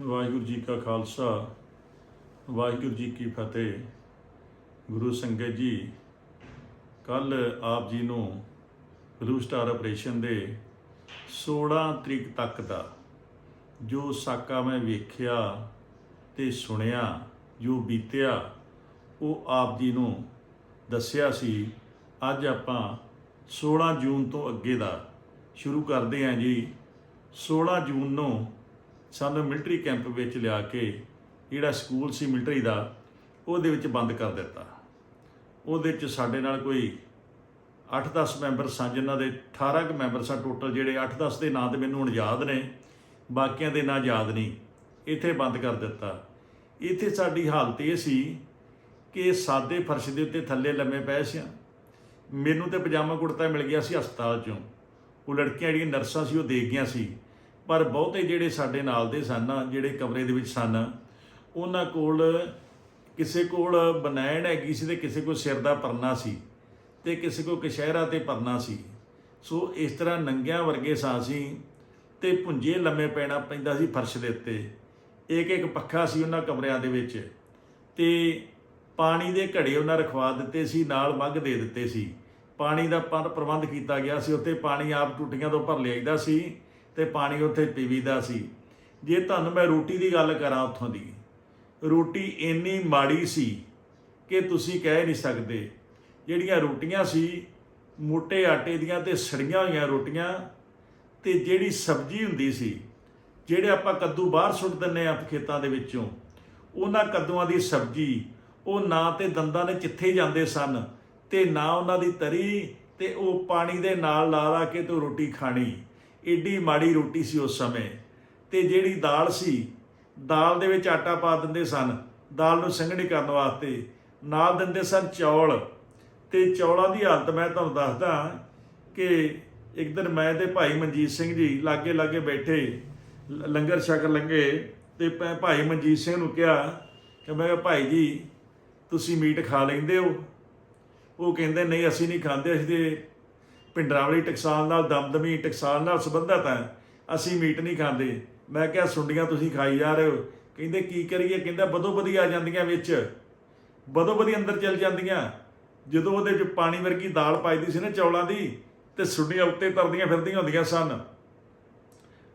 ਵਾਹਿਗੁਰੂ ਜੀ ਕਾ ਖਾਲਸਾ, ਵਾਹਿਗੁਰੂ ਜੀ ਕੀ ਫਤਿਹ। ਗੁਰੂ ਸੰਗਤ ਜੀ ਕੱਲ ਆਪ ਜੀ ਨੂੰ ਬਲੂ ਸਟਾਰ ਆਪਰੇਸ਼ਨ ਦੇ 16 ਤਰੀਕ ਤੱਕ ਦਾ ਜੋ ਸਾਕਾ ਮੈਂ ਵੇਖਿਆ ਤੇ ਸੁਣਿਆ, ਜੋ ਬੀਤਿਆ, ਉਹ ਆਪ ਜੀ ਨੂੰ ਦੱਸਿਆ ਸੀ। ਅੱਜ ਆਪਾਂ 16 ਜੂਨ ਤੋਂ ਅੱਗੇ ਦਾ ਸ਼ੁਰੂ ਕਰਦੇ ਹਾਂ ਜੀ। 16 ਜੂਨ ਨੂੰ ਸਾਨੂੰ ਮਿਲਟਰੀ ਕੈਂਪ ਵਿੱਚ ਲਿਆ ਕੇ ਜਿਹੜਾ ਸਕੂਲ ਸੀ ਮਿਲਟਰੀ ਦਾ, ਉਹਦੇ ਵਿੱਚ ਬੰਦ ਕਰ ਦਿੱਤਾ। ਉਹਦੇ ਵਿੱਚ ਸਾਡੇ ਨਾਲ ਕੋਈ 8-10 ਮੈਂਬਰ ਸਨ ਜਿਨ੍ਹਾਂ ਦੇ 18 ਕੁ ਮੈਂਬਰ ਸਨ ਟੋਟਲ, ਜਿਹੜੇ 8-10 ਦੇ ਨਾਂ ਤੇ ਮੈਨੂੰ ਹੁਣ ਯਾਦ ਨੇ, ਬਾਕੀਆਂ ਦੇ ਨਾਂ ਯਾਦ ਨਹੀਂ। ਇੱਥੇ ਬੰਦ ਕਰ ਦਿੱਤਾ। ਇੱਥੇ ਸਾਡੀ ਹਾਲਤ ਇਹ ਸੀ ਕਿ ਸਾਦੇ ਫਰਸ਼ ਦੇ ਉੱਤੇ ਥੱਲੇ ਲੰਮੇ ਪਏ ਸੀ ਮੈਨੂੰ ਤੇ ਪਜਾਮਾ ਕੁੜਤਾ ਮਿਲ ਗਿਆ ਸੀ ਹਸਪਤਾਲ ਚੋਂ। ਉਹ ਲੜਕੀਆਂ ਜਿਹੜੀਆਂ ਨਰਸਾਂ ਸੀ, ਉਹ ਦੇ ਗਈਆਂ ਸੀ। ਪਰ ਬਹੁਤੇ ਜਿਹੜੇ ਸਾਡੇ ਨਾਲ ਦੇ ਸਨ, ਜਿਹੜੇ ਕਮਰੇ ਦੇ ਵਿੱਚ ਸਨ, ਉਹਨਾਂ ਕੋਲ ਕਿਸੇ ਕੋਲ ਬਨੈਣ ਹੈਗੀ ਸੀ ਤੇ ਕਿਸੇ ਕੋਲ ਸਿਰ ਦਾ ਪਰਨਾ ਸੀ ਤੇ ਕਿਸੇ ਕੋਲ ਕਸ਼ਹਿਰਾ ਤੇ ਪਰਨਾ ਸੀ। ਸੋ ਇਸ ਤਰ੍ਹਾਂ ਨੰਗਿਆਂ ਵਰਗੇ ਸਾਂ ਸੀ ਤੇ ਪੁੰਜੇ ਲੰਮੇ ਪੈਣਾ ਪੈਂਦਾ ਸੀ ਫਰਸ਼ ਦੇ ਉੱਤੇ। ਇੱਕ ਇੱਕ ਪੱਖਾ ਸੀ ਉਹਨਾਂ ਕਮਰਿਆਂ ਦੇ ਵਿੱਚ ਤੇ ਪਾਣੀ ਦੇ ਘੜੇ ਉਹਨਾਂ ਰਖਵਾ ਦਿੱਤੇ ਸੀ, ਨਾਲ ਮੱਗ ਦੇ ਦਿੱਤੇ ਸੀ। ਪਾਣੀ ਦਾ ਪਰ- ਪ੍ਰਬੰਧ ਕੀਤਾ ਗਿਆ ਸੀ, ਉੱਥੇ ਪਾਣੀ ਆਪ ਟੁੱਟੀਆਂ ਤੋਂ ਭਰ ਲਿਆਈਦਾ ਸੀ। ਤੇ ਪਾਣੀ ਉੱਥੇ ਪੀਵੀਦਾ ਸੀ। ਜੇ ਤੁਹਾਨੂੰ ਮੈਂ ਰੋਟੀ ਦੀ ਗੱਲ ਕਰਾਂ ਉੱਥੋਂ ਦੀ, ਰੋਟੀ ਇੰਨੀ ਮਾੜੀ ਸੀ ਕਿ ਤੁਸੀਂ ਕਹਿ ਨਹੀਂ ਸਕਦੇ। ਜਿਹੜੀਆਂ ਰੋਟੀਆਂ ਸੀ, ਮੋਟੇ ਆਟੇ ਦੀਆਂ ਤੇ ਸੜੀਆਂ ਹੋਈਆਂ ਰੋਟੀਆਂ, ਤੇ ਜਿਹੜੀ ਸਬਜ਼ੀ ਹੁੰਦੀ ਸੀ, ਜਿਹੜੇ ਆਪਾਂ ਕੱਦੂ ਬਾਹਰ ਸੁੱਟ ਦਿੰਨੇ ਆ ਖੇਤਾਂ ਦੇ ਵਿੱਚੋਂ, ਉਹਨਾਂ ਕੱਦੂਆਂ ਦੀ ਸਬਜ਼ੀ, ਉਹ ਨਾ ਤੇ ਦੰਦਾਂ ਦੇ ਚਿੱਥੇ ਜਾਂਦੇ ਸਨ ਤੇ ਨਾ ਉਹਨਾਂ ਦੀ ਤਰੀ ਤੇ ਉਹ ਪਾਣੀ ਦੇ ਨਾਲ ਲਾ ਲਾ ਕੇ ਤੂੰ ਰੋਟੀ ਖਾਣੀ। ਏਡੀ ਮਾੜੀ ਰੋਟੀ ਸੀ ਉਸ ਸਮੇਂ। ਤੇ ਜਿਹੜੀ ਦਾਲ ਸੀ, ਦਾਲ ਦੇ ਵਿੱਚ ਆਟਾ ਪਾ ਦਿੰਦੇ ਸਨ, ਦਾਲ ਨੂੰ ਸੰਘਣੀ ਕਰਨ ਵਾਸਤੇ। ਨਾਲ ਦਿੰਦੇ ਸਨ ਚੌਲ। ਤੇ ਚੌਲਾਂ ਦੀ ਹਾਲਤ ਮੈਂ ਤੁਹਾਨੂੰ ਦੱਸਦਾ ਕਿ ਇੱਕ ਦਿਨ ਮੈਂ ਤੇ ਭਾਈ ਮਨਜੀਤ ਸਿੰਘ ਜੀ ਲਾਗੇ ਲਾਗੇ ਬੈਠੇ, ਲ- ਲੰਗਰ ਛਕ ਲੰਗੇ। ਤੇ ਭੈ- ਭਾਈ ਮਨਜੀਤ ਸਿੰਘ ਨੂੰ ਕਿਹਾ ਕਿ ਮੈਂ ਕਿਹਾ, ਭਾਈ ਜੀ, ਤੁਸੀਂ ਮੀਟ ਖਾ ਲੈਂਦੇ ਹੋ? ਉਹ ਕਹਿੰਦੇ, ਨਹੀਂ, ਅਸੀਂ ਨਹੀਂ ਖਾਂਦੇ, ਅਸੀਂ ਤੇ ਪਿੰਡਰਾਵਲੀ ਟਕਸਾਲ ਨਾਲ, ਦਮਦਮੀ ਟਕਸਾਲ ਨਾਲ ਸੰਬੰਧਤ ਹੈ। ਅਸੀਂ ਮੀਟ ਨਹੀਂ ਖਾਂਦੇ। ਮੈਂ ਕਿਹਾ, ਸੁੰਡੀਆਂ ਤੁਸੀਂ ਖਾਈ ਜਾ ਰਹੇ ਹੋ। ਕਹਿੰਦੇ, ਕੀ ਕਰੀਏ? ਕਹਿੰਦਾ ਬਦੋ ਬਦੀ ਆ ਜਾਂਦੀਆਂ ਵਿੱਚ। ਬਦੋ ਬਦੀ ਅੰਦਰ ਚਲ ਜਾਂਦੀਆਂ। ਜਦੋਂ ਉਹਦੇ ਵਿੱਚ ਪਾਣੀ ਵਰਗੀ ਦਾਲ ਪਾਈਦੀ ਸੀ ਨਾ ਚੌਲਾਂ ਦੀ, ਤੇ ਸੁੰਡੀਆਂ ਉੱਤੇ ਤਰਦੀਆਂ ਫਿਰਦੀਆਂ ਹੁੰਦੀਆਂ ਸਨ।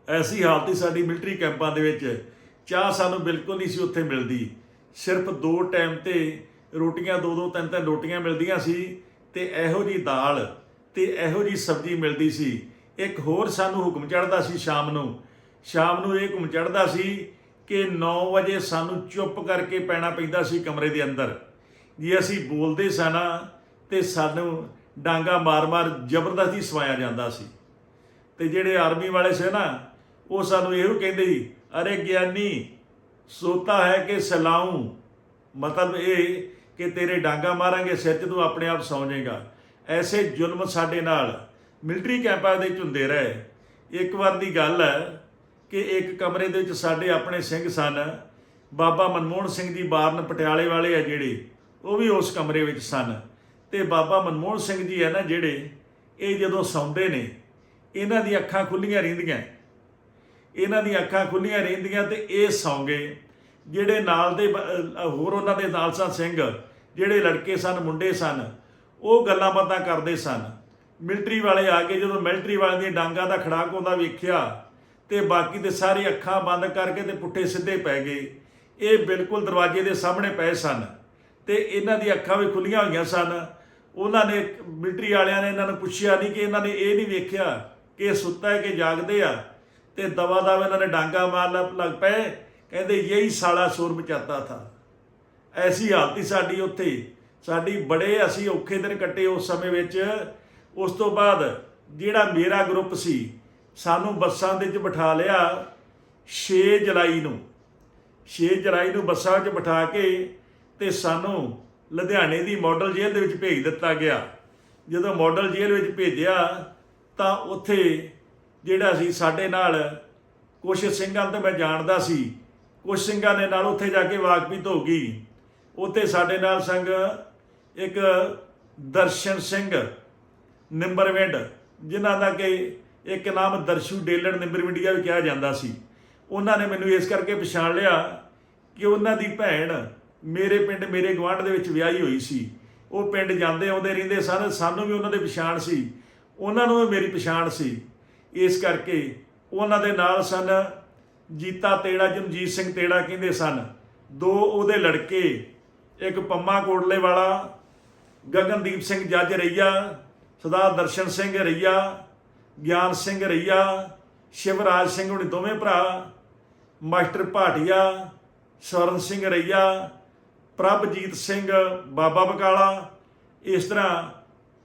ਐਸੀ ਹਾਲਤ ਹੀ ਸਾਡੀ ਮਿਲਟਰੀ ਕੈਂਪਾਂ ਦੇ ਵਿੱਚ। ਚਾਹ ਸਾਨੂੰ ਬਿਲਕੁਲ ਨਹੀਂ ਸੀ ਉੱਥੇ ਮਿਲਦੀ। ਸਿਰਫ ਦੋ ਟਾਈਮ ਤੇ ਰੋਟੀਆਂ ਦੋ ਦੋ ਤਿੰਨ ਤਿੰਨ ਰੋਟੀਆਂ ਮਿਲਦੀਆਂ ਸੀ। ਤੇ ਇਹੋ ਜੀ ਦਾਲ ਤੇ ਇਹੋ ਜੀ ਸਬਜ਼ੀ ਮਿਲਦੀ ਸੀ। ਇੱਕ ਹੋਰ ਸਾਨੂੰ ਹੁਕਮ ਚੜਦਾ ਸੀ ਸ਼ਾਮ ਨੂੰ। ਸ਼ਾਮ ਨੂੰ ਇਹ ਹੁਕਮ ਚੜਦਾ ਸੀ ਕਿ 9 ਵਜੇ ਸਾਨੂੰ ਚੁੱਪ ਕਰਕੇ ਪੈਣਾ ਪੈਂਦਾ ਸੀ ਕਮਰੇ ਦੇ ਅੰਦਰ। ਜੇ ਅਸੀਂ ਬੋਲਦੇ ਸਾਂ ਤੇ ਸਾਨੂੰ ਡਾਂਗਾ ਮਾਰ-ਮਾਰ ਜ਼ਬਰਦਸਤੀ ਸਵਾਇਆ ਜਾਂਦਾ ਸੀ। ਤੇ ਜਿਹੜੇ ਆਰਮੀ ਵਾਲੇ ਸੀ ਨਾ, ਉਹ ਸਾਨੂੰ ਇਹੋ ਕਹਿੰਦੇ ਸੀ, ਅਰੇ ਗਿਆਨੀ, ਸੋਤਾ ਹੈ ਕਿ ਸਲਾਉ? ਮਤਲਬ ਇਹ ਕਿ ਤੇਰੇ ਡਾਂਗਾ ਮਾਰਾਂਗੇ, ਸਿਰ 'ਚ ਤੂੰ ਆਪਣੇ ਆਪ ਸੌਂ ਜਾਏਗਾ। ਐਸੇ ਜ਼ੁਲਮ ਸਾਡੇ ਨਾਲ ਮਿਲਟਰੀ ਕੈਂਪਾਂ ਦੇ ਵਿੱਚ ਹੁੰਦੇ ਰਹੇ। ਇੱਕ ਵਾਰ ਦੀ ਗੱਲ ਹੈ ਕਿ ਇੱਕ ਕਮਰੇ ਦੇ ਵਿੱਚ ਸਾਡੇ ਆਪਣੇ ਸਿੰਘ ਸਨ। ਬਾਬਾ ਮਨਮੋਹਨ ਸਿੰਘ ਜੀ ਬਾਰਨ ਪਟਿਆਲੇ ਵਾਲੇ ਆ ਜਿਹੜੇ, ਉਹ ਵੀ ਉਸ ਕਮਰੇ ਵਿੱਚ ਸਨ। ਤੇ ਬਾਬਾ ਮਨਮੋਹਨ ਸਿੰਘ ਜੀ ਹੈ ਨਾ ਜਿਹੜੇ, ਇਹ ਜਦੋਂ ਸੌਂਦੇ ਨੇ, ਇਹਨਾਂ ਦੀਆਂ ਅੱਖਾਂ ਖੁੱਲੀਆਂ ਰਹਿੰਦੀਆਂ। ਇਹਨਾਂ ਦੀਆਂ ਅੱਖਾਂ ਖੁੱਲੀਆਂ ਰਹਿੰਦੀਆਂ ਤੇ ਇਹ ਸੌਂਗੇ। ਜਿਹੜੇ ਨਾਲ ਦੇ ਹੋਰ ਉਹਨਾਂ ਦੇ ਨਾਲ ਸਨ ਸਿੰਘ, ਜਿਹੜੇ ਲੜਕੇ ਸਨ, ਮੁੰਡੇ ਸਨ ਉਹ ਗੱਲਾਂ ਬਾਤਾਂ ਕਰਦੇ ਸਨ। ਮਿਲਟਰੀ ਵਾਲੇ ਆ ਕੇ ਜਦੋਂ ਮਿਲਟਰੀ ਵਾਲਿਆਂ ਦੀਆਂ ਡਾਂਗਾਂ ਦਾ ਖੜਾਕ ਹੁੰਦਾ ਵੇਖਿਆ ਤੇ ਬਾਕੀ ਦੇ ਸਾਰੇ ਅੱਖਾਂ ਬੰਦ ਕਰਕੇ ਤੇ ਪੁੱਠੇ ਸਿੱਧੇ ਪੈ ਗਏ। ਇਹ ਬਿਲਕੁਲ ਦਰਵਾਜ਼ੇ ਦੇ ਸਾਹਮਣੇ ਪਏ ਸਨ ਤੇ ਇਹਨਾਂ ਦੀ ਅੱਖਾਂ ਵੀ ਖੁੱਲੀਆਂ ਹੋਈਆਂ ਸਨ। ਉਹਨਾਂ ਨੇ ਮਿਲਟਰੀ ਵਾਲਿਆਂ ਨੇ ਇਹਨਾਂ ਨੂੰ ਪੁੱਛਿਆ ਨਹੀਂ ਕਿ ਇਹਨਾਂ ਨੇ ਇਹ ਨਹੀਂ ਵੇਖਿਆ ਕਿ ਇਹ ਸੁੱਤਾ ਹੈ ਕਿ ਜਾਗਦੇ ਆ। ਤੇ ਦਵਾ ਦਵਾ ਇਹਨਾਂ ਨੇ ਡਾਂਗਾ ਮਾਰ ਲੱਗ ਪਏ। ਕਹਿੰਦੇ, ਯਹੀ ਸਾਲਾ ਸੂਰ ਮਚਾਤਾ ਥਾ। ਐਸੀ ਹਾਲਤ ਹੀ ਸਾਡੀ ਉੱਥੇ। ਸਾਡੀ ਬੜੇ ਅਸੀਂ ਔਖੇ ਦਿਨ ਕੱਟੇ ਉਸ ਸਮੇਂ ਵਿੱਚ। ਉਸ ਤੋਂ ਬਾਅਦ ਜਿਹੜਾ ਮੇਰਾ ਗਰੁੱਪ ਸੀ, ਸਾਨੂੰ ਬੱਸਾਂ ਦੇ ਵਿੱਚ ਬਿਠਾ ਲਿਆ 6 ਜੁਲਾਈ ਨੂੰ। 6 ਜੁਲਾਈ ਨੂੰ ਬੱਸਾਂ ਵਿੱਚ ਬਿਠਾ ਕੇ ਤੇ ਸਾਨੂੰ ਲੁਧਿਆਣੇ ਦੀ ਮਾਡਲ ਜੇਲ੍ਹ ਦੇ ਵਿੱਚ ਭੇਜ ਦਿੱਤਾ ਗਿਆ। ਜਦੋਂ ਮਾਡਲ ਜੇਲ੍ਹ ਵਿੱਚ ਭੇਜਿਆ ਤਾਂ ਉੱਥੇ ਜਿਹੜਾ ਸੀ ਸਾਡੇ ਨਾਲ ਕੁਛ ਸਿੰਘਾਂ ਤੋਂ ਮੈਂ ਜਾਣਦਾ ਸੀ, ਕੁਛ ਸਿੰਘਾਂ ਦੇ ਨਾਲ ਉੱਥੇ ਜਾ ਕੇ ਵਾਕਫੀਤ ਹੋ ਗਈ। ਉੱਥੇ ਸਾਡੇ ਨਾਲ ਸੰਗ ਇੱਕ ਦਰਸ਼ਨ ਸਿੰਘ ਨਿੰਬਰਵਿੰਡ, ਜਿਨ੍ਹਾਂ ਦਾ ਕਿ ਇੱਕ ਨਾਮ ਦਰਸ਼ੂ ਡੇਲੜ ਨਿੰਬਰਵਿੰਡੀਆ ਵੀ ਕਿਹਾ ਜਾਂਦਾ ਸੀ। ਉਹਨਾਂ ਨੇ ਮੈਨੂੰ ਇਸ ਕਰਕੇ ਪਛਾਣ ਲਿਆ ਕਿ ਉਹਨਾਂ ਦੀ ਭੈਣ ਮੇਰੇ ਪਿੰਡ, ਮੇਰੇ ਗਵਾਂਢ ਦੇ ਵਿੱਚ ਵਿਆਹੀ ਹੋਈ ਸੀ। ਉਹ ਪਿੰਡ ਜਾਂਦੇ ਆਉਂਦੇ ਰਹਿੰਦੇ ਸਨ। ਸਾਨੂੰ ਵੀ ਉਹਨਾਂ ਦੇ ਪਛਾਣ ਸੀ। ਉਹਨਾਂ ਨੂੰ ਵੀ ਮੇਰੀ ਪਛਾਣ ਸੀ। ਇਸ ਕਰਕੇ ਉਹਨਾਂ ਦੇ ਨਾਲ ਸਨ ਜੀਤਾ ਤੇੜਾ, ਜਮਜੀਤ ਸਿੰਘ ਤੇੜਾ ਕਹਿੰਦੇ ਸਨ। ਦੋ ਉਹਦੇ ਲੜਕੇ, ਇੱਕ ਪੰਮਾ ਕੋਟਲੇ ਵਾਲਾ ਗਗਨਦੀਪ ਸਿੰਘ ਜੱਜ ਰਈਆ, ਸਰਦਾਰ ਦਰਸ਼ਨ ਸਿੰਘ ਰਈਆ, ਗਿਆਨ ਸਿੰਘ ਰਈਆ, ਸ਼ਿਵਰਾਜ ਸਿੰਘ ਹੁਣੇ ਦੋਵੇਂ ਭਰਾ, ਮਾਸਟਰ ਭਾਟੀਆ, ਸਵਰਨ ਸਿੰਘ ਰਈਆ, ਪ੍ਰਭਜੀਤ ਸਿੰਘ ਬਾਬਾ ਬਕਾਲਾ। ਇਸ ਤਰ੍ਹਾਂ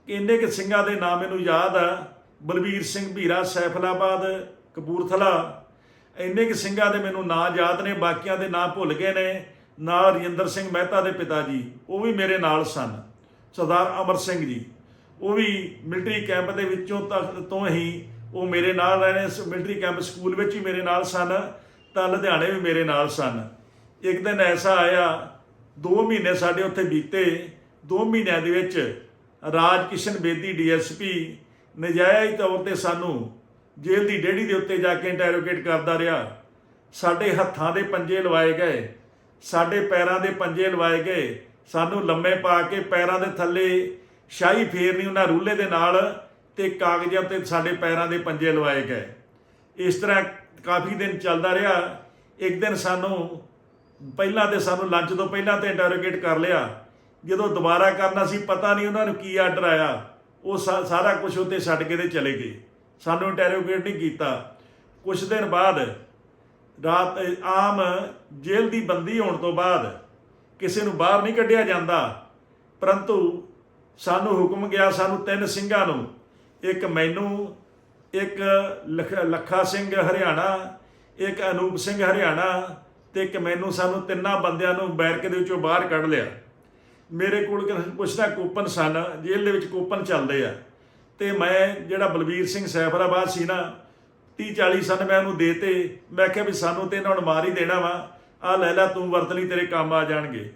ਇੰਨੇ ਕਿ ਸਿੰਘਾਂ ਦੇ ਨਾਮ ਮੈਨੂੰ ਯਾਦ ਆ। ਬਲਬੀਰ ਸਿੰਘ ਭੀਰਾ, ਸੈਫਲਾਬਾਦ, ਕਪੂਰਥਲਾ। ਇੰਨੇ ਕਿ ਸਿੰਘਾਂ ਦੇ ਮੈਨੂੰ ਨਾਂ ਯਾਦ ਨੇ, ਬਾਕੀਆਂ ਦੇ ਨਾਂ ਭੁੱਲ ਗਏ ਨੇ। ਨਾਲ ਰਜਿੰਦਰ ਸਿੰਘ ਮਹਿਤਾ ਦੇ ਪਿਤਾ ਜੀ, ਉਹ ਵੀ ਮੇਰੇ ਨਾਲ ਸਨ। ਸਰਦਾਰ ਅਮਰ ਸਿੰਘ ਜੀ। ਉਹ ਵੀ ਮਿਲਟਰੀ ਕੈਂਪ ਦੇ ਵਿੱਚੋਂ ਤੱਕ ਤੋਂ ਹੀ ਉਹ ਮੇਰੇ ਨਾਲ ਰਹੇ ਨੇ ਮਿਲਟਰੀ ਕੈਂਪ ਸਕੂਲ ਵਿੱਚ ਹੀ ਮੇਰੇ ਨਾਲ ਸਨ, ਤਾਂ ਲੁਧਿਆਣੇ ਵੀ ਮੇਰੇ ਨਾਲ ਸਨ। ਇੱਕ ਦਿਨ ਐਸਾ ਆਇਆ 2 ਮਹੀਨੇ ਸਾਡੇ ਉੱਥੇ ਬੀਤੇ 2 ਮਹੀਨਿਆਂ ਦੇ ਵਿੱਚ ਰਾਜ ਕਿਸ਼ਨ ਬੇਦੀ ਡੀਐਸਪੀ ਨਜਾਇਜ਼ ਤੌਰ ਤੇ ਸਾਨੂੰ ਜੇਲ੍ਹ ਦੀ ਡੇੜੀ ਦੇ ਉੱਤੇ ਜਾ ਕੇ ਇੰਟਰੋਗੇਟ ਕਰਦਾ ਰਿਹਾ। ਸਾਡੇ ਹੱਥਾਂ ਦੇ ਪੰਜੇ ਲਵਾਏ ਗਏ, ਸਾਡੇ ਪੈਰਾਂ ਦੇ ਪੰਜੇ ਲਵਾਏ ਗਏ ਸਾਨੂੰ ਲੰਮੇ ਪਾ ਕੇ ਪੈਰਾਂ ਦੇ ਥੱਲੇ ਸ਼ਾਹੀ ਫੇਰਨੀ ਉਹਨਾਂ ਰੂਲੇ ਦੇ ਨਾਲ ਤੇ ਕਾਗਜ਼ਾਂ ਤੇ ਸਾਡੇ ਪੈਰਾਂ ਦੇ ਪੰਜੇ ਲਵਾਏ ਗਏ। ਇਸ ਤਰ੍ਹਾਂ ਕਾਫੀ ਦਿਨ ਚੱਲਦਾ ਰਿਹਾ। ਇੱਕ ਦਿਨ ਸਾਨੂੰ ਪਹਿਲਾਂ ਤੇ ਸਾਨੂੰ ਲੰਚ ਤੋਂ ਪਹਿਲਾਂ ਤੇ ਇੰਟਰੋਗੇਟ ਕਰ ਲਿਆ। ਜਦੋਂ ਦੁਬਾਰਾ ਕਰਨਾ ਸੀ, ਪਤਾ ਨਹੀਂ ਉਹਨਾਂ ਨੂੰ ਕੀ ਆਰਡਰ ਆਇਆ। ਉਹ ਸਾਰਾ ਕੁਝ ਉੱਤੇ ਛੱਡ ਕੇ ਤੇ ਚਲੇ ਗਏ। ਸਾਨੂੰ ਇੰਟਰੋਗੇਟ ਨਹੀਂ ਕੀਤਾ। ਕੁਝ ਦਿਨ ਬਾਅਦ ਰਾਤ, ਆਮ ਜੇਲ੍ਹ ਦੀ ਬੰਦੀ ਹੋਣ ਤੋਂ ਬਾਅਦ ਕਿਸੇ ਨੂੰ ਬਾਹਰ ਨਹੀਂ ਕੱਢਿਆ ਜਾਂਦਾ। ਪਰੰਤੂ ਸਾਨੂੰ ਹੁਕਮ ਗਿਆ, ਸਾਨੂੰ ਤਿੰਨ ਸਿੰਘਾਂ ਨੂੰ, ਇੱਕ ਮੈਨੂੰ, ਇੱਕ ਲਖ- ਲੱਖਾ ਸਿੰਘ ਹਰਿਆਣਾ, ਇੱਕ ਅਨੂਪ ਸਿੰਘ ਹਰਿਆਣਾ ਤੇ ਇੱਕ ਮੈਨੂੰ ਸਾਨੂੰ ਤਿੰਨਾਂ ਬੰਦਿਆਂ ਨੂੰ ਬੈਰਕ ਦੇ ਵਿੱਚੋਂ ਬਾਹਰ ਕੱਢ ਲਿਆ। ਮੇਰੇ ਕੋਲ ਪੁੱਛਦਾ ਕੂਪਨ ਸਨ, ਜੇਲ੍ਹ ਦੇ ਵਿੱਚ ਕੂਪਨ ਚੱਲਦੇ ਆ। ਤੇ ਮੈਂ ਜਿਹੜਾ ਬਲਬੀਰ ਸਿੰਘ ਸੈਫਰਾਬਾਦ ਸੀ ਨਾ 30 40 ਸਨ ਮੈਂ ਉਹਨੂੰ ਦੇਤੇ ਮੈਂ ਕਿਹਾ ਵੀ ਸਾਨੂੰ ਤੇ ਇਹਨਾਂ ਨੂੰ ਮਾਰ ਹੀ ਦੇਣਾ ਵਾ। ਆ ਲੈ ਲੈ, ਤੂੰ ਵਰਤ ਲਈ, ਤੇਰੇ ਕੰਮ ਆ ਜਾਣਗੇ।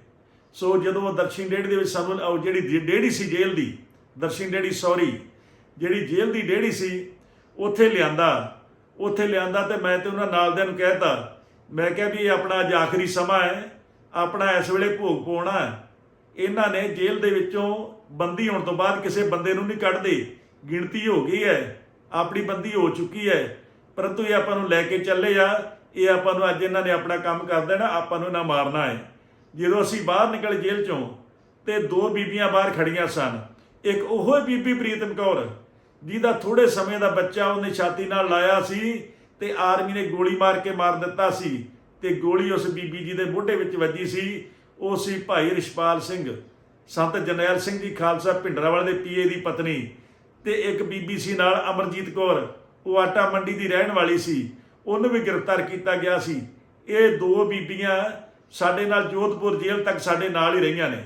ਸੋ ਜਦੋਂ ਉਹ ਦਰਸ਼ਨ ਡੇੜੀ ਦੇ ਵਿੱਚ ਸਾਨੂੰ ਜਿਹੜੀ ਡੇ- ਡੇੜੀ ਸੀ ਜੇਲ੍ਹ ਦੀ, ਦਰਸ਼ਨ ਡੇੜੀ, ਸੌਰੀ, ਜਿਹੜੀ ਜੇਲ੍ਹ ਦੀ ਡੇਢੀ ਸੀ, ਉੱਥੇ ਲਿਆਂਦਾ। ਉੱਥੇ ਲਿਆਂਦਾ ਤੇ ਮੈਂ ਤੇ ਉਹਨਾਂ ਨਾਲ ਦਿਆਂ ਨੂੰ ਕਹਿਤਾ, ਮੈਂ ਕਿਹਾ ਵੀ ਇਹ ਆਪਣਾ ਅੱਜ ਆਖਰੀ ਸਮਾਂ ਹੈ, ਆਪਣਾ ਇਸ ਵੇਲੇ ਭੋਗ ਪਾਉਣਾ ਹੈ ਇਹਨਾਂ ਨੇ ਜੇਲ੍ਹ ਦੇ ਵਿੱਚੋਂ ਬੰਦੀ ਹੋਣ ਤੋਂ ਬਾਅਦ ਕਿਸੇ ਬੰਦੇ ਨੂੰ ਨਹੀਂ ਕੱਢਦੇ। ਗਿਣਤੀ ਹੋ ਗਈ ਹੈ, ਆਪਣੀ ਬੰਦੀ ਹੋ ਚੁੱਕੀ ਹੈ। ਪਰੰਤੂ ਇਹ ਆਪਾਂ ਨੂੰ ਲੈ ਕੇ ਚੱਲੇ ਆ ਇਹ ਆਪਾਂ ਨੂੰ ਅੱਜ ਇਹਨਾਂ ਨੇ ਆਪਣਾ ਕੰਮ ਕਰ ਦੇਣਾ, ਆਪਾਂ ਨੂੰ ਨਾ ਮਾਰਨਾ ਹੈ। ਜਦੋਂ ਅਸੀਂ ਬਾਹਰ ਨਿਕਲ ਜੇਲ੍ਹ ਚੋਂ ਤੇ ਦੋ ਬੀਬੀਆਂ ਬਾਹਰ ਖੜੀਆਂ ਸਨ, ਇੱਕ ਉਹ ਬੀਬੀ ਪ੍ਰੀਤਮ ਕੌਰ, ਜਿਹਦਾ ਥੋੜੇ ਸਮੇਂ ਦਾ ਬੱਚਾ ਉਹਨੇ ਛਾਤੀ ਨਾਲ ਲਾਇਆ ਸੀ ਤੇ ਆਰਮੀ ਨੇ ਗੋਲੀ ਮਾਰ ਕੇ ਮਾਰ ਦਿੱਤਾ ਸੀ ਤੇ ਗੋਲੀ ਉਸ ਬੀਬੀ ਜੀ ਦੇ ਮੋਢੇ ਵਿੱਚ ਵੱਜੀ ਸੀ। ਉਹ ਸੀ ਭਾਈ ਰਿਸ਼ਪਾਲ ਸਿੰਘ, ਸੰਤ ਜਰਨੈਲ ਸਿੰਘ ਜੀ ਖਾਲਸਾ ਭਿੰਡਰਾਵਾਲੇ ਦੇ ਪੀਏ ਦੀ ਪਤਨੀ ਤੇ ਇੱਕ ਬੀਬੀ ਸੀ ਨਾਲ ਅਮਰਜੀਤ ਕੌਰ, ਉਹ ਆਟਾ ਮੰਡੀ ਦੀ ਰਹਿਣ ਵਾਲੀ ਸੀ। ਉਹਨੂੰ ਵੀ ਗ੍ਰਿਫਤਾਰ ਕੀਤਾ ਗਿਆ ਸੀ। ਇਹ ਦੋ ਬੀਬੀਆਂ ਸਾਡੇ ਨਾਲ ਜੋਧਪੁਰ ਜੇਲ੍ਹ ਤੱਕ ਸਾਡੇ ਨਾਲ ਹੀ ਰਹੀਆਂ ਨੇ।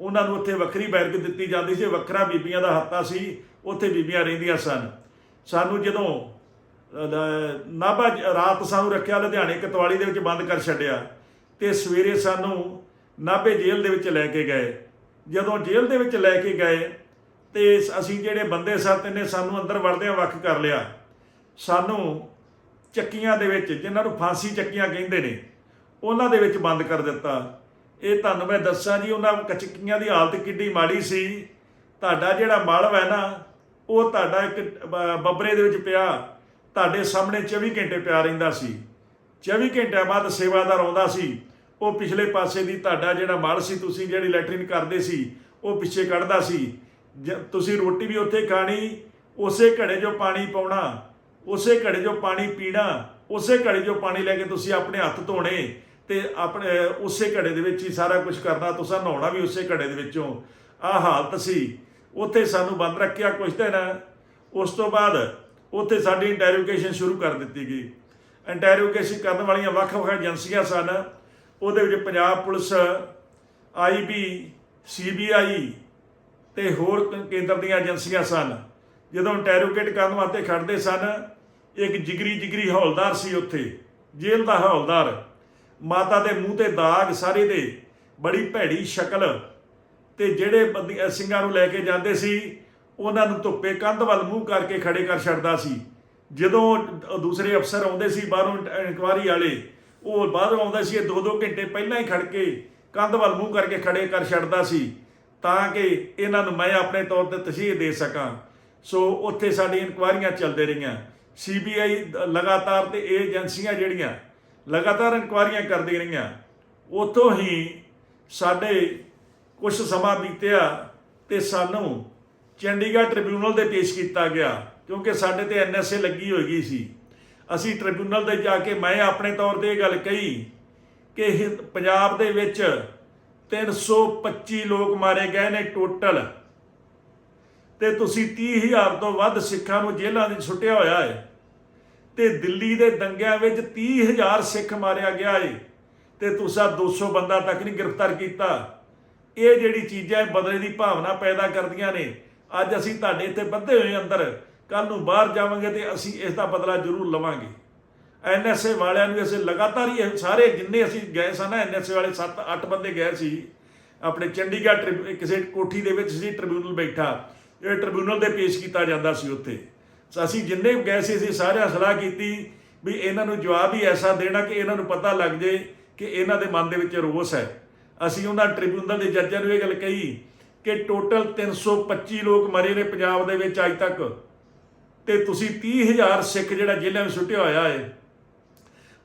ਉਹਨਾਂ ਨੂੰ ਉੱਥੇ ਵੱਖਰੀ ਬੈਰਕ ਦਿੱਤੀ ਜਾਂਦੀ ਸੀ। ਵੱਖਰਾ ਬੀਬੀਆਂ ਦਾ ਹੱਤਾ ਸੀ। ਉੱਥੇ ਬੀਬੀਆਂ ਰਹਿੰਦੀਆਂ ਸਨ। ਸਾਨੂੰ ਜਦੋਂ ਨਾਭਾ ਰਾਤ ਸਾਨੂੰ ਰੱਖਿਆ, ਲੁਧਿਆਣੇ ਕਤਵਾਲੀ ਦੇ ਵਿੱਚ ਬੰਦ ਕਰ ਛੱਡਿਆ, ਤੇ ਸਵੇਰੇ ਸਾਨੂੰ ਨਾਭੇ ਜੇਲ੍ਹ ਦੇ ਵਿੱਚ ਲੈ ਕੇ ਗਏ। ਜਦੋਂ ਜੇਲ੍ਹ ਦੇ ਵਿੱਚ ਲੈ ਕੇ ਗਏ, ਤੇ ਅਸੀਂ ਜਿਹੜੇ ਬੰਦੇ ਸਨ, ਤਿੰਨੇ ਸਾਨੂੰ ਅੰਦਰ ਵੜਦਿਆਂ ਵੱਖ ਕਰ ਲਿਆ। ਸਾਨੂੰ ਚੱਕੀਆਂ ਦੇ ਵਿੱਚ, ਜਿਨ੍ਹਾਂ ਨੂੰ ਫਾਂਸੀ ਚੱਕੀਆਂ ਕਹਿੰਦੇ ਨੇ, ਉਹਨਾਂ ਦੇ ਵਿੱਚ ਬੰਦ ਕਰ ਦਿੱਤਾ। ਇਹ ਤੁਹਾਨੂੰ ਮੈਂ ਦੱਸਾਂ ਜੀ, ਉਹਨਾਂ ਕਚਕੀਆਂ ਦੀ ਹਾਲਤ ਕਿੱਡੀ ਮਾੜੀ ਸੀ। ਤੁਹਾਡਾ ਜਿਹੜਾ ਮਲਬ ਹੈ ਨਾ, ਉਹ ਤੁਹਾਡਾ ਇੱਕ ਬ- ਬੱਬਰੇ ਦੇ ਵਿੱਚ ਪਿਆ। ਤੁਹਾਡੇ ਸਾਹਮਣੇ 24 ਘੰਟੇ ਪਿਆ ਰਹਿੰਦਾ ਸੀ। 24 ਘੰਟਿਆਂ ਬਾਅਦ ਸੇਵਾਦਾਰ ਆਉਂਦਾ ਸੀ। ਉਹ ਪਿਛਲੇ ਪਾਸੇ ਦੀ ਤੁਹਾਡਾ ਜਿਹੜਾ ਮਲ ਸੀ, ਤੁਸੀਂ ਜਿਹੜੀ ਲੈਟਰਿਨ ਕਰਦੇ ਸੀ, ਉਹ ਪਿੱਛੇ ਕੱਢਦਾ ਸੀ। ਜ- ਤੁਸੀਂ ਰੋਟੀ ਵੀ ਉੱਥੇ ਖਾਣੀ, ਉਸੇ ਘੜੇ 'ਚੋਂ ਪਾਣੀ ਪਾਉਣਾ। ਉਸੇ ਘੜੇ ਜੋ ਪਾਣੀ ਪੀਣਾ, ਉਸੇ ਘੜੇ ਜੋ ਪਾਣੀ ਲੈ ਕੇ ਤੁਸੀਂ ਆਪਣੇ ਹੱਥ ਧੋਣੇ ਤੇ ਆਪਣੇ ਉਸੇ ਘੜੇ ਦੇ ਵਿੱਚ ਹੀ ਸਾਰਾ ਕੁਝ ਕਰਨਾ, ਤੁਸੀਂ ਨਹਾਉਣਾ ਵੀ ਉਸੇ ਘੜੇ ਦੇ ਵਿੱਚੋਂ। ਆਹ ਹਾਲਤ ਸੀ। ਉੱਥੇ ਸਾਨੂੰ ਬੰਦ ਰੱਖਿਆ ਕੁਝ ਦਿਨ। ਉਸ ਤੋਂ ਬਾਅਦ ਉੱਥੇ ਸਾਡੀ ਇੰਟਰੋਗੇਸ਼ਨ ਸ਼ੁਰੂ ਕਰ ਦਿੱਤੀ ਗਈ। ਇੰਟਰੋਗੇਸ਼ਨ ਕਰਨ ਵਾਲੀਆਂ ਵੱਖ-ਵੱਖ ਏਜੰਸੀਆਂ ਸਨ। ਉਹਦੇ ਵਿੱਚ ਪੰਜਾਬ ਪੁਲਿਸ ਆਈਬੀ ਸੀਬੀਆਈ ਤੇ ਹੋਰ ਕੇਂਦਰ ਦੀਆਂ ਏਜੰਸੀਆਂ ਸਨ। ਜਦੋਂ ਇੰਟਰੋਗੇਟ ਕਰਨ ਵਾਸਤੇ ਖੜਦੇ ਸਨ ਇੱਕ ਜਿਗਰੀ ਜਿਗਰੀ ਹੌਲਦਾਰ ਸੀ ਉੱਥੇ, ਜੇਲ੍ਹ ਦਾ ਹੌਲਦਾਰ। ਮਾਤਾ ਦੇ ਮੂੰਹ ਤੇ ਦਾਗ ਸਾਰੇ ਦੇ, ਬੜੀ ਭੈੜੀ ਸ਼ਕਲ। ਤੇ ਜਿਹੜੇ ਬੰਦੀ ਸਿੰਘਾਂ ਨੂੰ ਲੈ ਕੇ ਜਾਂਦੇ ਸੀ, ਉਹਨਾਂ ਨੂੰ ਧੁੱਪੇ ਕੰਧ ਵੱਲ ਮੂੰਹ ਕਰਕੇ ਖੜੇ ਕਰ ਛੱਡਦਾ ਸੀ। ਜਦੋਂ ਦੂਸਰੇ ਅਫਸਰ ਆਉਂਦੇ ਸੀ ਬਾਹਰੋਂ ਇਨਕੁਆਰੀ ਵਾਲੇ, ਉਹ ਬਾਹਰੋਂ ਆਉਂਦਾ ਸੀ, ਇਹ 2-2 ਘੰਟੇ ਪਹਿਲਾਂ ਹੀ ਖੜ ਕੇ ਕੰਧ ਵੱਲ ਮੂੰਹ ਕਰਕੇ ਖੜੇ ਕਰ ਛੱਡਦਾ ਸੀ, ਤਾਂ ਕਿ ਇਹਨਾਂ ਨੂੰ ਮੈਂ ਆਪਣੇ ਤੌਰ ਤੇ ਤਸ਼ਹੀਰ ਦੇ ਸਕਾਂ। ਸੋ ਉੱਥੇ ਸਾਡੀ ਇਨਕੁਆਰੀਆਂ ਚੱਲਦੇ ਰਹੀਆਂ। ਸੀਬੀਆਈ ਲਗਾਤਾਰ ਤੇ ਇਹ ਏਜੰਸੀਆਂ ਜਿਹੜੀਆਂ ਲਗਾਤਾਰ ਇਨਕੁਆਰੀਆਂ ਕਰਦੀਆਂ ਰਹੀਆਂ ਉਤੋਂ ਹੀ ਸਾਡੇ ਕੁਝ ਸਮਾਂ ਬੀਤਿਆ ਤੇ ਸਾਨੂੰ ਚੰਡੀਗੜ੍ਹ ਟ੍ਰਿਬਿਊਨਲ ਦੇ ਪੇਸ਼ ਕੀਤਾ ਗਿਆ, ਕਿਉਂਕਿ ਸਾਡੇ ਤੇ ਐਨਐਸਏ ਲੱਗੀ ਹੋਈ ਗਈ ਸੀ। ਅਸੀਂ ਟ੍ਰਿਬਿਊਨਲ ਦੇ ਜਾ ਕੇ ਮੈਂ ਆਪਣੇ ਤੌਰ ਤੇ ਇਹ ਗੱਲ ਕਹੀ ਕਿ ਇਹ ਪੰਜਾਬ ਦੇ ਵਿੱਚ 325 ਲੋਕ ਮਾਰੇ ਗਏ ਨੇ ਟੋਟਲ ਤੇ ਤੁਸੀਂ 30000 ਤੋਂ ਵੱਧ ਸਿੱਖਾਂ ਨੂੰ ਜੇਲ੍ਹਾਂ ਵਿੱਚ ਸੁੱਟਿਆ ਹੋਇਆ ਹੈ ਤੇ ਦਿੱਲੀ ਦੇ ਦੰਗਿਆਂ ਵਿੱਚ 30000 ਸਿੱਖ ਮਾਰਿਆ ਗਿਆ ਹੈ ਤੇ ਤੁਸੀਂ 200 ਬੰਦਾ ਤੱਕ ਨਹੀਂ ਗ੍ਰਿਫਤਾਰ ਕੀਤਾ। ਇਹ ਜਿਹੜੀ ਚੀਜ਼ਾਂ ਬਦਲੇ ਦੀ ਭਾਵਨਾ ਪੈਦਾ ਕਰਦੀਆਂ ਨੇ, ਅੱਜ ਅਸੀਂ ਤੁਹਾਡੇ ਇੱਥੇ ਬੱਧੇ ਹੋਏ ਅੰਦਰ ਕੱਲ ਨੂੰ ਬਾਹਰ ਜਾਵਾਂਗੇ ਤੇ ਅਸੀਂ ਇਸ ਦਾ ਬਦਲਾ ਜ਼ਰੂਰ ਲਵਾਂਗੇ। ਐਨਐਸਏ ਵਾਲਿਆਂ ਨੂੰ ਅਸੀਂ ਲਗਾਤਾਰ ਹੀ ਇਹ ਸਾਰੇ ਜਿੰਨੇ ਅਸੀਂ ਗਏ ਸਨ ਨਾ ਐਨਐਸਏ ਵਾਲੇ 7-8 ਬੰਦੇ ਗਏ ਸੀ। ਆਪਣੇ ਚੰਡੀਗੜ੍ਹ ਟ੍ਰਿਬ- ਕਿਸੇ ਕੋਠੀ ਦੇ ਵਿੱਚ ਸੀ ਟ੍ਰਿਬਿਊਨਲ ਬੈਠਾ। ਇਹ ਟ੍ਰਿਬਿਊਨਲ ਦੇ ਪੇਸ਼ ਕੀਤਾ ਜਾਂਦਾ ਸੀ ਉੱਥੇ। ਅਸੀਂ ਜਿੰਨੇ ਵੀ ਗਏ ਸੀ, ਅਸੀਂ ਸਾਰਿਆਂ ਸਲਾਹ ਕੀਤੀ ਵੀ ਇਹਨਾਂ ਨੂੰ ਜਵਾਬ ਹੀ ਐਸਾ ਦੇਣਾ ਕਿ ਇਹਨਾਂ ਨੂੰ ਪਤਾ ਲੱਗ ਜੇ ਕਿ ਇਹਨਾਂ ਦੇ ਮਨ ਦੇ ਵਿੱਚ ਰੋਸ ਹੈ। ਅਸੀਂ ਉਹਨਾਂ ਟ੍ਰਿਬਿਊਨਲ ਦੇ ਜੱਜਾਂ ਨੂੰ ਇਹ ਗੱਲ ਕਹੀ ਕਿ ਟੋਟਲ 325 ਲੋਕ ਮਰੇ ਨੇ ਪੰਜਾਬ ਦੇ ਵਿੱਚ ਅੱਜ ਤੱਕ। ਤੇ ਤੁਸੀਂ 30000 ਸਿੱਖ ਜਿਹੜਾ ਜੇਲ੍ਹਾਂ ਵਿੱਚ ਸੁੱਟਿਆ ਹੋਇਆ ਹੈ,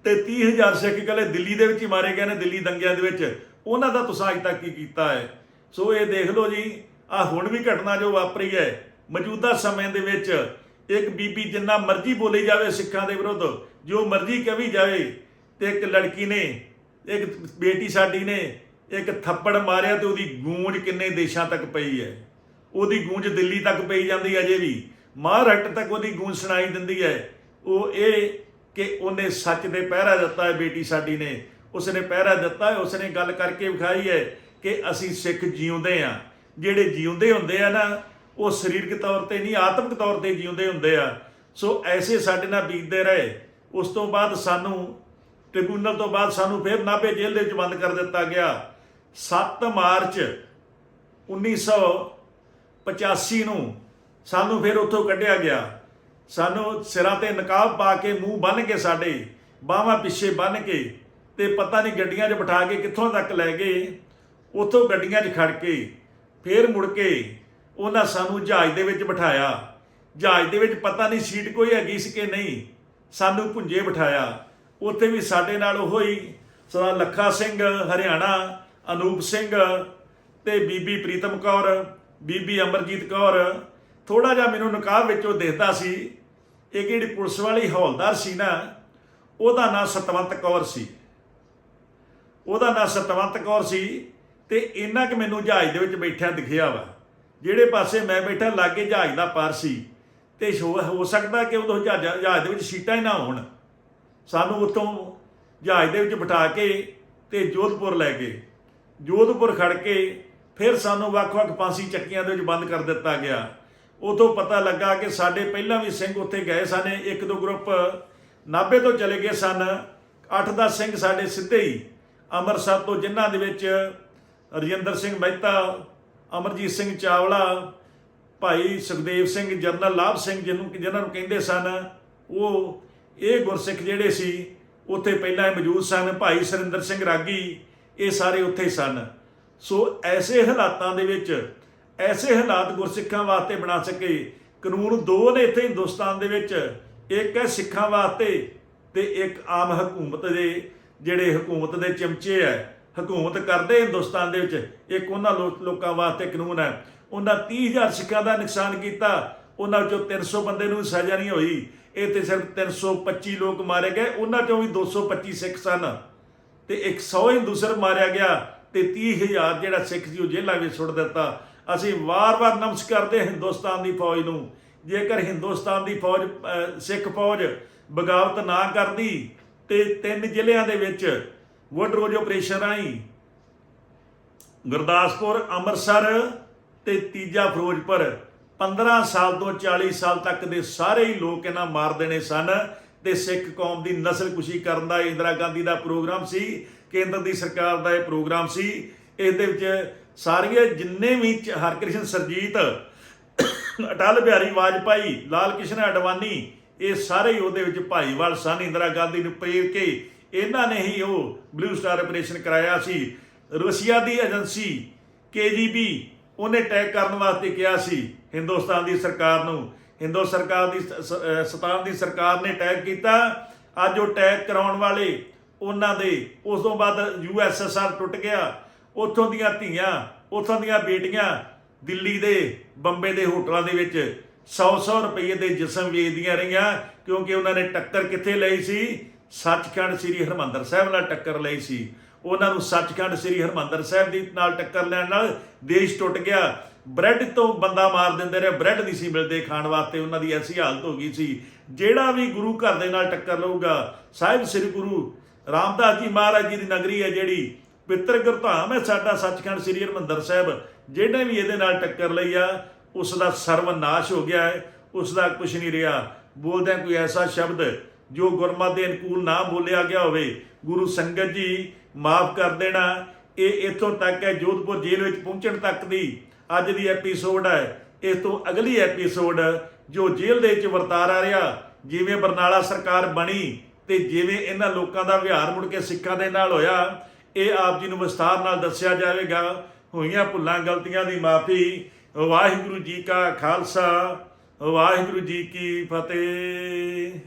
ਤੇ 30000 ਸਿੱਖ ਇਕੱਲੇ ਦਿੱਲੀ ਦੇ ਵਿੱਚ ਹੀ ਮਾਰੇ ਗਏ ਨੇ, ਦਿੱਲੀ ਦੰਗਿਆਂ ਦੇ ਵਿੱਚ। ਉਹਨਾਂ ਦਾ ਤੁਸੀਂ ਅੱਜ ਤੱਕ ਕੀ ਕੀਤਾ ਹੈ? ਸੋ ਇਹ ਦੇਖ ਲਓ ਜੀ ਆ ਹੁਣ ਵੀ ਘਟਨਾ ਜੋ ਵਾਪਰੀ ਹੈ, ਮੌਜੂਦਾ ਸਮੇਂ ਦੇ ਵਿੱਚ ਇੱਕ ਬੀਬੀ ਜਿੰਨਾ ਮਰਜ਼ੀ ਬੋਲੀ ਜਾਵੇ ਸਿੱਖਾਂ ਦੇ ਵਿਰੁੱਧ, ਜੋ ਮਰਜ਼ੀ ਕਹੀ ਜਾਵੇ, ਤੇ ਇੱਕ ਲੜਕੀ ਨੇ, ਇੱਕ ਬੇਟੀ ਸਾਡੀ ਨੇ, ਇੱਕ ਥੱਪੜ ਮਾਰਿਆ ਤੇ ਉਹਦੀ ਗੂੰਜ ਕਿੰਨੇ ਦੇਸ਼ਾਂ ਤੱਕ ਪਈ ਹੈ। ਉਹਦੀ ਗੂੰਜ ਦਿੱਲੀ ਤੱਕ ਪਈ ਜਾਂਦੀ ਹੈ ਅਜੇ ਵੀ। ਮਹਾਰਾਸ਼ਟਰ ਤੱਕ ਉਹਦੀ ਗੂੰਜ ਸੁਣਾਈ ਦਿੰਦੀ ਹੈ। ਉਹ ਇਹ ਕਿ ਉਹਨੇ ਸੱਚ ਦੇ ਪਹਿਰਾ ਦਿੱਤਾ ਹੈ ਬੇਟੀ ਸਾਡੀ ਨੇ। ਉਸਨੇ ਪਹਿਰਾ ਦਿੱਤਾ ਹੈ, ਉਸਨੇ ਗੱਲ ਕਰਕੇ ਵਿਖਾਈ ਹੈ ਕਿ ਅਸੀਂ ਸਿੱਖ ਜਿਉਂਦੇ ਆ ਜਿਹੜੇ ਜਿਉਂਦੇ ਹੁੰਦੇ ਆ ਨਾ, ਉਹ ਸਰੀਰਕ ਤੌਰ ਤੇ ਨਹੀਂ, ਆਤਮਿਕ ਤੌਰ ਤੇ ਜਿਉਂਦੇ ਹੁੰਦੇ ਆ। ਸੋ ਐਸੇ ਸਾਡੇ ਨਾਲ ਬੀਤਦੇ ਰਹੇ। ਉਸ ਤੋਂ ਬਾਅਦ ਸਾਨੂੰ, ਟ੍ਰਿਬਿਊਨਲ ਤੋਂ ਬਾਅਦ ਸਾਨੂੰ ਫਿਰ ਨਾਭੇ ਜੇਲ੍ਹ ਦੇ ਵਿੱਚ ਬੰਦ ਕਰ ਦਿੱਤਾ ਗਿਆ। 7 ਮਾਰਚ 1985 ਨੂੰ ਸਾਨੂੰ ਫਿਰ ਉੱਥੋਂ ਕੱਢਿਆ ਗਿਆ। ਸਾਨੂੰ ਸਿਰਾਂ ਤੇ ਨਕਾਬ ਪਾ ਕੇ ਮੂੰਹ ਬੰਨ ਕੇ ਸਾਡੇ, ਬਾਹਾਂ ਪਿੱਛੇ ਬੰਨ ਕੇ ਤੇ ਪਤਾ ਨਹੀਂ ਗੱਡੀਆਂ 'ਚ ਬਿਠਾ ਕੇ ਕਿੱਥੋਂ ਤੱਕ ਲੈ ਗਏ। ਉੱਥੋਂ ਗੱਡੀਆਂ 'ਚ ਖੜ ਕੇ ਫੇਰ ਮੁੜ ਕੇ ਉਹਨਾਂ ਸਾਨੂੰ ਜਹਾਜ਼ ਦੇ ਵਿੱਚ ਬਿਠਾਇਆ। ਜਹਾਜ਼ ਦੇ ਵਿੱਚ ਪਤਾ ਨਹੀਂ ਸੀਟ ਕੋਈ ਹੈਗੀ ਸੀ ਕਿ ਨਹੀਂ। ਸਾਨੂੰ ਭੁੰਜੇ ਬਿਠਾਇਆ। ਉੱਥੇ ਵੀ ਸਾਡੇ ਨਾਲ ਉਹ ਹੀ ਸਰਦਾਰ ਲੱਖਾ ਸਿੰਘ, ਹਰਿਆਣਾ, ਅਨੂਪ ਸਿੰਘ ਤੇ ਬੀਬੀ ਪ੍ਰੀਤਮ ਕੌਰ, ਬੀਬੀ ਅਮਰਜੀਤ ਕੌਰ। ਥੋੜਾ ਜਿਹਾ ਮੈਨੂੰ ਨਕਾਬ ਵਿੱਚੋਂ ਦਿਖਦਾ ਸੀ। ਇੱਕ ਜਿਹੜੀ ਪੁਲਿਸ ਵਾਲੀ ਹੌਲਦਾਰ ਸੀ ਨਾ, ਉਹਦਾ ਨਾਂ ਸਤਵੰਤ ਕੌਰ ਸੀ। ਉਹਦਾ ਨਾਂ ਸਤਵੰਤ ਕੌਰ ਸੀ। ਤੇ ਇੰਨਾ ਕਿ ਮੈਨੂੰ ਜਹਾਜ਼ ਦੇ ਵਿੱਚ ਬੈਠਿਆ ਦਿਖਿਆ ਵਾ। ਜਿਹੜੇ ਪਾਸੇ ਮੈਂ ਬੈਠਾ, ਲਾਗੇ ਜਹਾਜ਼ ਦਾ ਪਾਰ ਸੀ। ਤੇ ਹੋ ਹੋ ਸਕਦਾ ਕਿ ਉਦੋਂ ਜਹਾਜ਼ ਜਹਾਜ਼ ਦੇ ਵਿੱਚ ਸੀਟਾਂ ਹੀ ਨਾ ਹੋਣ। ਸਾਨੂੰ ਉੱਥੋਂ ਜਹਾਜ਼ ਦੇ ਵਿੱਚ ਬਿਠਾ ਕੇ ਤੇ ਜੋਧਪੁਰ ਲੈ ਗਏ। ਜੋਧਪੁਰ ਖੜ ਕੇ ਫਿਰ ਸਾਨੂੰ ਵੱਖ-ਵੱਖ ਫਾਂਸੀ ਚੱਕੀਆਂ ਦੇ ਵਿੱਚ ਬੰਦ ਕਰ ਦਿੱਤਾ ਗਿਆ। ਉਦੋਂ ਪਤਾ ਲੱਗਾ ਕਿ ਸਾਡੇ ਪਹਿਲਾਂ ਵੀ ਸਿੰਘ ਉੱਥੇ ਗਏ ਸਨ। ਇੱਕ ਦੋ ਗਰੁੱਪ ਨਾਭੇ ਤੋਂ ਚਲੇ ਗਏ ਸਨ। 8-10 ਸਿੰਘ ਸਾਡੇ ਸਿੱਧੇ ਹੀ ਅੰਮ੍ਰਿਤਸਰ ਤੋਂ ਜਿਨ੍ਹਾਂ ਦੇ ਵਿੱਚ ਰਜਿੰਦਰ ਸਿੰਘ ਮਹਿਤਾ, ਅਮਰਜੀਤ ਸਿੰਘ ਚਾਵਲਾ, ਭਾਈ ਸੁਖਦੇਵ ਸਿੰਘ, ਜਨਰਲ ਲਾਭ ਸਿੰਘ ਜਿਹਨੂੰ ਜਿਹਨਾਂ ਨੂੰ ਕਹਿੰਦੇ ਸਨ, ਉਹ ਇਹ ਗੁਰਸਿੱਖ ਜਿਹੜੇ ਸੀ, ਉੱਥੇ ਪਹਿਲਾਂ ਮੌਜੂਦ ਸਨ, ਭਾਈ ਸਰਿੰਦਰ ਸਿੰਘ ਰਾਗੀ, ਇਹ ਸਾਰੇ ਉੱਥੇ ਸਨ। ਸੋ ਐਸੇ ਹਾਲਾਤਾਂ ਦੇ ਵਿੱਚ, ਐਸੇ ਹਾਲਾਤ ਗੁਰਸਿੱਖਾਂ ਵਾਸਤੇ ਬਣਾ ਸਕੇ, ਕਾਨੂੰਨ ਦੋ ਨੇ ਇੱਥੇ ਹਿੰਦੁਸਤਾਨ ਦੇ ਵਿੱਚ, ਇੱਕ ਹੈ ਸਿੱਖਾਂ ਵਾਸਤੇ ਤੇ ਇੱਕ ਆਮ ਹਕੂਮਤ ਦੇ, ਜਿਹੜੇ ਹਕੂਮਤ ਦੇ ਚਮਚੇ ਹੈ। ਹਕੂਮਤ ਕਰਦੇ ਹਿੰਦੁਸਤਾਨ ਦੇ ਵਿੱਚ। ਇੱਕ ਉਹਨਾਂ ਲੋਕਾਂ ਵਾਸਤੇ ਕਾਨੂੰਨ ਹੈ। ਉਹਨਾਂ 30000 ਸਿੱਖਾਂ ਦਾ ਨੁਕਸਾਨ ਕੀਤਾ। ਉਹਨਾਂ ਵਿੱਚੋਂ 300 ਬੰਦੇ ਨੂੰ ਸਜ਼ਾ ਨਹੀਂ ਹੋਈ। ਇਹ ਇੱਥੇ ਸਿਰਫ 325 ਲੋਕ ਮਾਰੇ ਗਏ। ਉਹਨਾਂ ਚੋਂ ਵੀ 225 ਸਿੱਖ ਸਨ। ਤੇ 100 ਹਿੰਦੂ ਸਿਰ ਮਾਰਿਆ ਗਿਆ। ਤੇ 30000 ਜਿਹੜਾ ਸਿੱਖ ਸੀ ਉਹ ਜੇਲ੍ਹਾਂ ਵਿੱਚ ਸੁੱਟ ਦਿੱਤਾ। ਅਸੀਂ ਵਾਰ-ਵਾਰ ਨਮਸ ਕਰਦੇ ਹਿੰਦੁਸਤਾਨ ਦੀ ਫੌਜ ਨੂੰ। ਜੇਕਰ ਹਿੰਦੁਸਤਾਨ ਦੀ ਫੌਜ ਸਿੱਖ ਫੌਜ ਬਗਾਵਤ ਨਾ ਕਰਦੀ, ਤੇ ਤਿੰਨ ਜ਼ਿਲ੍ਹਿਆਂ ਦੇ ਵਿੱਚ ਵੁੱਡ ਰੋਜ ਆਪਰੇਸ਼ਨ ਰਾਹੀਂ। ਗੁਰਦਾਸਪੁਰ, ਅੰਮ੍ਰਿਤਸਰ ਤੇ ਤੀਜਾ ਫਿਰੋਜ਼ਪੁਰ। 15 ਸਾਲ ਤੋਂ 40 ਸਾਲ ਤੱਕ ਦੇ ਸਾਰੇ ਹੀ ਲੋਕ ਇਹਨਾਂ ਮਾਰ ਦੇਣੇ ਸਨ ਤੇ ਸਿੱਖ ਕੌਮ ਦੀ ਨਸਲਕੁਸ਼ੀ ਕਰਨ ਦਾ, ਇੰਦਰਾ ਗਾਂਧੀ ਦਾ ਪ੍ਰੋਗਰਾਮ ਸੀ, ਕੇਂਦਰ ਦੀ ਸਰਕਾਰ ਦਾ ਇਹ ਪ੍ਰੋਗਰਾਮ ਸੀ। ਇਸ ਦੇ ਵਿੱਚ ਸਾਰੀਆਂ ਜਿੰਨੇ ਵੀ ਹਰਕ੍ਰਿਸ਼ਨ ਸਰਜੀਤ, ਅਟਲ ਬਿਹਾਰੀ ਵਾਜਪਾਈ, ਲਾਲ ਕ੍ਰਿਸ਼ਨ ਅਡਵਾਨੀ, ਇਹ ਸਾਰੇ ਹੀ ਉਹਦੇ ਵਿੱਚ ਭਾਈਵਾਲ ਸਨ। ਇੰਦਰਾ ਗਾਂਧੀ ਨੂੰ ਪ੍ਰੇਰ ਕੇ ਇਹਨਾਂ ਨੇ ਹੀ ਉਹ ਬਲੂ ਸਟਾਰ ਆਪਰੇਸ਼ਨ ਕਰਾਇਆ ਸੀ। ਰਸ਼ੀਆ ਦੀ ਏਜੰਸੀ ਕੇਜੀਬੀ ਉਹਨੇ ਅਟੈਕ ਕਰਨ ਵਾਸਤੇ ਕਿਹਾ ਸੀ। ਹਿੰਦੁਸਤਾਨ ਦੀ ਸਰਕਾਰ ਨੂੰ, ਹਿੰਦੂ ਸਰਕਾਰ ਦੀ ਸਤਾਨ ਦੀ ਸਰਕਾਰ ਨੇ ਅਟੈਕ ਕੀਤਾ। ਅੱਜ ਉਹ ਅਟੈਕ ਕਰਾਉਣ ਵਾਲੇ ਉਹਨਾਂ ਦੇ, ਉਸ ਤੋਂ ਬਾਅਦ ਯੂਐਸਐਸਆਰ ਟੁੱਟ ਗਿਆ। ਉੱਥੋਂ ਦੀਆਂ ਧੀਆਂ, ਉੱਥੋਂ ਦੀਆਂ ਬੇਟੀਆਂ ਦਿੱਲੀ ਦੇ, ਬੰਬੇ ਦੇ ਹੋਟਲਾਂ ਦੇ ਵਿੱਚ 100-100 ਰੁਪਏ ਦੇ ਜਿਸਮ ਵੇਚਦੀਆਂ ਰਹੀਆਂ, ਕਿਉਂਕਿ ਉਹਨਾਂ ਨੇ ਟੱਕਰ ਕਿੱਥੇ ਲਈ ਸੀ? ਸੱਚਖੰਡ ਸ੍ਰੀ ਹਰਮੰਦਰ ਸਾਹਿਬ ਨਾਲ ਟੱਕਰ ਲਈ ਸੀ। ਉਹਨਾਂ ਨੂੰ ਸੱਚਖੰਡ ਸ੍ਰੀ ਹਰਮੰਦਰ ਸਾਹਿਬ ਦੀ ਨਾਲ ਟੱਕਰ ਲੈਣ ਨਾਲ ਦੇਸ਼ ਟੁੱਟ ਗਿਆ। ਬ੍ਰੈਡ ਤੋਂ ਬੰਦਾ ਮਾਰ ਦਿੰਦੇ ਰਹੇ, ਬ੍ਰੈਡ ਨਹੀਂ ਸੀ ਮਿਲਦੇ ਖਾਣ ਵਾਸਤੇ, ਉਹਨਾਂ ਦੀ ਐਸੀ ਹਾਲਤ ਹੋ ਗਈ ਸੀ। ਜਿਹੜਾ ਵੀ ਗੁਰੂ ਘਰ ਦੇ ਨਾਲ ਟੱਕਰ ਲਊਗਾ, ਸਾਹਿਬ ਸ੍ਰੀ ਗੁਰੂ ਰਾਮਦਾਸ ਜੀ ਮਹਾਰਾਜ ਜੀ ਦੀ ਨਗਰੀ ਹੈ ਜਿਹੜੀ, ਪਿੱਤਰ ਗੁਰਧਾਮ ਹੈ ਸਾਡਾ ਸੱਚਖੰਡ ਸ੍ਰੀ ਹਰਮੰਦਰ ਸਾਹਿਬ। ਜਿਹਨੇ ਵੀ ਇਹਦੇ ਨਾਲ ਟੱਕਰ ਲਈ ਆ ਉਸ ਦਾ ਸਰਵਨਾਸ਼ ਹੋ ਗਿਆ ਹੈ ਉਸ ਦਾ ਕੁਝ ਨਹੀਂ ਰਿਹਾ। ਬੋਲਦਿਆਂ ਕੋਈ ਐਸਾ ਸ਼ਬਦ ਜੋ ਗੁਰਮਤ ਦੇ ਅਨੁਕੂਲ ਨਾ ਬੋਲਿਆ ਗਿਆ ਹੋਵੇ, ਗੁਰੂ ਸੰਗਤ ਜੀ ਮਾਫ ਕਰ ਦੇਣਾ। ਇਹ ਇੱਥੋਂ ਤੱਕ ਹੈ, ਜੋਧਪੁਰ ਜੇਲ੍ਹ ਵਿੱਚ ਪਹੁੰਚਣ ਤੱਕ ਦੀ ਅੱਜ ਦੀ ਐਪੀਸੋਡ ਹੈ। ਇਸ ਤੋਂ ਅਗਲੀ ਐਪੀਸੋਡ ਜੋ ਜੇਲ੍ਹ ਦੇ ਵਿੱਚ ਵਰਤਾਰਾ ਰਿਹਾ, ਜਿਵੇਂ ਬਰਨਾਲਾ ਸਰਕਾਰ ਬਣੀ ਤੇ ਜਿਵੇਂ ਇਹਨਾਂ ਲੋਕਾਂ ਦਾ ਵਿਹਾਰ ਮੁੜ ਕੇ ਸਿੱਖਾਂ ਦੇ ਨਾਲ ਹੋਇਆ, ਇਹ ਆਪ ਜੀ ਨੂੰ ਵਿਸਥਾਰ ਨਾਲ ਦੱਸਿਆ ਜਾਵੇਗਾ। ਹੋਈਆਂ ਭੁੱਲਾਂ, ਗਲਤੀਆਂ ਦੀ ਮਾਫੀ, ਵਾਹਿਗੁਰੂ ਜੀ ਕਾ ਖਾਲਸਾ, ਵਾਹਿਗੁਰੂ ਜੀ ਕੀ ਫਤਿਹ।